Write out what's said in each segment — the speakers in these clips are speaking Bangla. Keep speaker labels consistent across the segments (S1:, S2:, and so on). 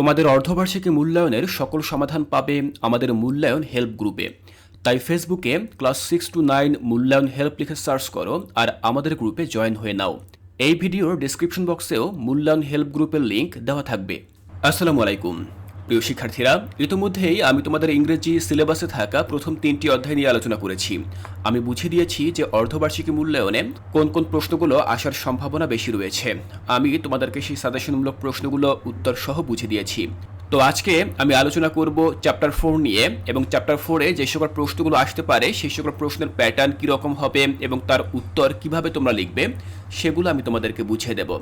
S1: তোমাদের অর্ধবার্ষিকী মূল্যায়নের সকল সমাধান পাবে আমাদের মূল্যায়ন হেল্প গ্রুপে। তাই ফেসবুকে ক্লাস সিক্স টু নাইন মূল্যায়ন হেল্প লিখে সার্চ করো আর আমাদের গ্রুপে জয়েন হয়ে নাও। এই ভিডিওর ডিসক্রিপশন বক্সেও মূল্যায়ন হেল্প গ্রুপের লিঙ্ক দেওয়া থাকবে। আসসালামু আলাইকুম। প্রিয় শিক্ষার্থীরা, ইতিমধ্যেই আমি তোমাদের ইংরেজি সিলেবাসে থাকা প্রথম তিনটি অধ্যায় নিয়ে আলোচনা করেছি। আমি বুঝিয়ে দিয়েছি যে অর্ধবার্ষিকী মূল্যায়নে কোন কোন প্রশ্নগুলো আসার সম্ভাবনা বেশি রয়েছে। আমি তোমাদেরকে সেই সাজেশনমূলক প্রশ্নগুলো উত্তর সহ বুঝিয়ে দিয়েছি। তো আজকে আমি আলোচনা করব চ্যাপ্টার ফোর নিয়ে এবং চ্যাপ্টার ফোরে যে সকল প্রশ্নগুলো আসতে পারে, সেই সকল প্রশ্নের প্যাটার্ন কীরকম হবে এবং তার উত্তর কীভাবে তোমরা লিখবে, সেগুলো আমি তোমাদেরকে বুঝিয়ে দেবো।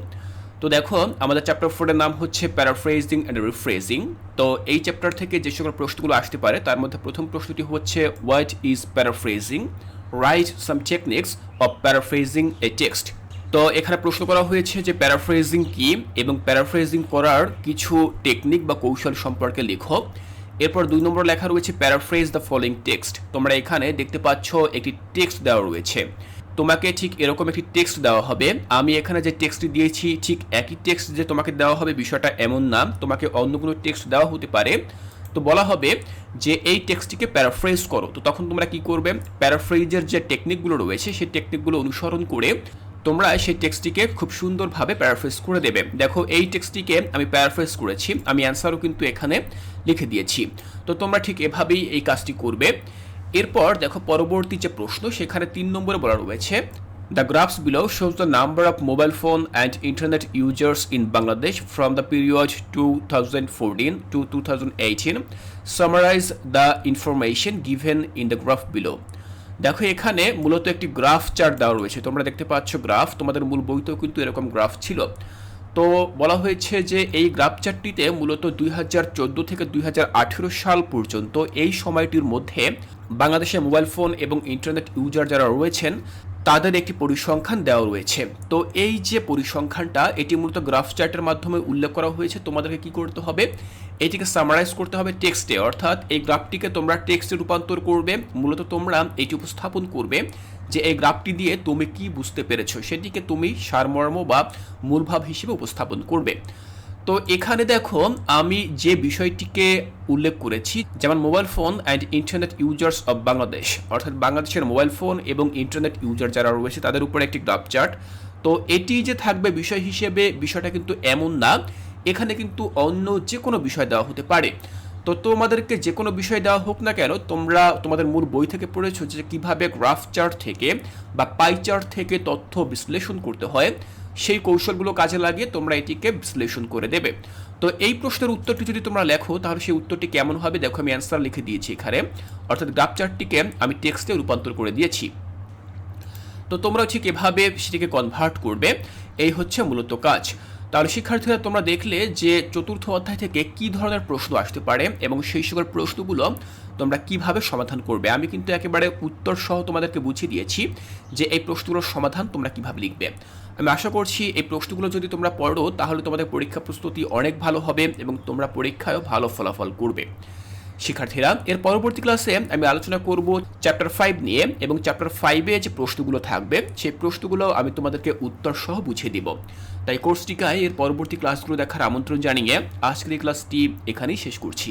S1: তো দেখো, আমাদের চ্যাপ্টার ফোরের নাম হচ্ছে প্যারাফ্রেজিং অ্যান্ড রিফ্রেজিং তো এই চ্যাপ্টার থেকে যে সকল প্রশ্নগুলো আসতে পারে, তার মধ্যে প্রথম প্রশ্নটি হচ্ছে what is paraphrasing right some techniques of paraphrasing a text তো এখানে প্রশ্ন করা হয়েছে যে প্যারাফ্রেজিং কি এবং প্যারাফ্রেজিং করার কিছু টেকনিক বা কৌশল সম্পর্কে লেখো। এরপর দুই নম্বর লেখা রয়েছে প্যারাফ্রেজ দ্য ফলোইং টেক্সট তোমরা এখানে দেখতে পাচ্ছ, একটি টেক্সট দেওয়া রয়েছে। তোমাকে ঠিক এরকম একটি টেক্সট দেওয়া হবে। আমি এখানে যে টেক্সটটি দিয়েছি, ঠিক একই টেক্সট যে তোমাকে দেওয়া হবে বিষয়টা এমন না। তোমাকে অন্য কোনো টেক্সট দেওয়া হতে পারে। তো বলা হবে যে এই টেক্সটটিকে প্যারাফ্রেজ করো। তো তখন তোমরা কি করবে? প্যারাফ্রেজের যে টেকনিকগুলো রয়েছে, সেই টেকনিকগুলো অনুসরণ করে তোমরা সেই টেক্সটটিকে খুব সুন্দরভাবে প্যারাফ্রেজ করে দেবে। দেখো, এই টেক্সটটিকে আমি প্যারাফ্রেজ করেছি। আমি অ্যান্সারও কিন্তু এখানে লিখে দিয়েছি। তো তোমরা ঠিক এভাবেই এই কাজটি করবে। এরপর দেখো পরবর্তী যে প্রশ্ন, সেখানে তিন নম্বরে বলা রয়েছে the graphs below shows the number of mobile phone and internet users in Bangladesh from the period two thousand fourteen to two thousand eighteen summarise the information given in the graph below দেখো এখানে মূলত একটি গ্রাফ চার্ট দেওয়া রয়েছে। তোমরা দেখতে পাচ্ছ গ্রাফ তোমাদের মূল বইতেও কিন্তু এরকম গ্রাফ ছিল। তো বলা হয়েছে যে এই গ্রাফ চার্টটিতে মূলত দুই হাজার চোদ্দ থেকে দুই হাজার আঠেরো সাল পর্যন্ত এই সময়টির মধ্যে বাংলাদেশে মোবাইল ফোন এবং ইন্টারনেট ইউজার যারা রয়েছেন তাদের একটি পরিসংখ্যান দেওয়া রয়েছে। তো এই যে পরিসংখ্যানটা, এটি মূলত গ্রাফ চার্টের মাধ্যমে উল্লেখ করা হয়েছে। তোমাদেরকে কি করতে হবে? এটিকে সামারাইজ করতে হবে টেক্সটে অর্থাৎ এই গ্রাফটিকে তোমরা টেক্সটে রূপান্তর করবে। মূলত তোমরা এটি উপস্থাপন করবে যে এই গ্রাফটি দিয়ে তুমি কি বুঝতে পেরেছ, সেটিকে তুমি সারমর্ম বা মূলভাব হিসেবে উপস্থাপন করবে। তো এখানে দেখো, আমি যে বিষয়টিকে উল্লেখ করেছি, যেমন mobile phone and internet users of Bangladesh অর্থাৎ বাংলাদেশের মোবাইল ফোন এবং ইন্টারনেট ইউজার যারা রয়েছে, তাদের উপরে একটি গ্রাফ চার্ট তো এটি যে থাকবে বিষয় হিসেবে, বিষয়টা কিন্তু এমন না। এখানে কিন্তু অন্য যে কোনো বিষয় দেওয়া হতে পারে। তো তোমাদেরকে যে কোনো বিষয় দেওয়া হোক না কেন, তোমরা তোমাদের মূল বই থেকে পড়েছো যে কীভাবে গ্রাফ চার্ট থেকে বা পাই চার্ট থেকে তথ্য বিশ্লেষণ করতে হয়, সেই কৌশলগুলো কাজে লাগিয়ে তোমরা এটিকে বিশ্লেষণ করে দেবে। তো এই প্রশ্নের উত্তরটি যদি তোমরা লেখো, তাহলে সেই উত্তরটি কেমন হবে? দেখো, আমি অ্যান্সার লিখে দিয়েছি এখানে। অর্থাৎ গ্রাফ চার্টটিকে আমি টেক্সটে রূপান্তর করে দিয়েছি। তো তোমরা ঠিক এভাবে সেটিকে কনভার্ট করবে। এই হচ্ছে মূলত কাজ। তাহলে শিক্ষার্থীরা, তোমরা দেখলে যে চতুর্থ অধ্যায় থেকে কি ধরনের প্রশ্ন আসতে পারে এবং সেই সকল প্রশ্নগুলো তোমরা কীভাবে সমাধান করবে? আমি কিন্তু একেবারে উত্তর সহ তোমাদেরকে বুঝিয়ে দিয়েছি যে এই প্রশ্নগুলোর সমাধান তোমরা কীভাবে লিখবে। আমি আশা করছি এই প্রশ্নগুলো যদি তোমরা পড়ো, তাহলে তোমাদের পরীক্ষা প্রস্তুতি অনেক ভালো হবে এবং তোমরা পরীক্ষায়ও ভালো ফলাফল করবে। শিক্ষার্থীরা, এর পরবর্তী ক্লাসে আমি আলোচনা করব চ্যাপ্টার ফাইভ নিয়ে এবং চ্যাপ্টার ফাইভে যে প্রশ্নগুলো থাকবে, সেই প্রশ্নগুলো আমি তোমাদেরকে উত্তর সহ বুঝিয়ে দিব। তাই কোর্সটিকায় এর পরবর্তী ক্লাসগুলো দেখার আমন্ত্রণ জানিয়ে আজকের এই ক্লাসটি এখানেই শেষ করছি।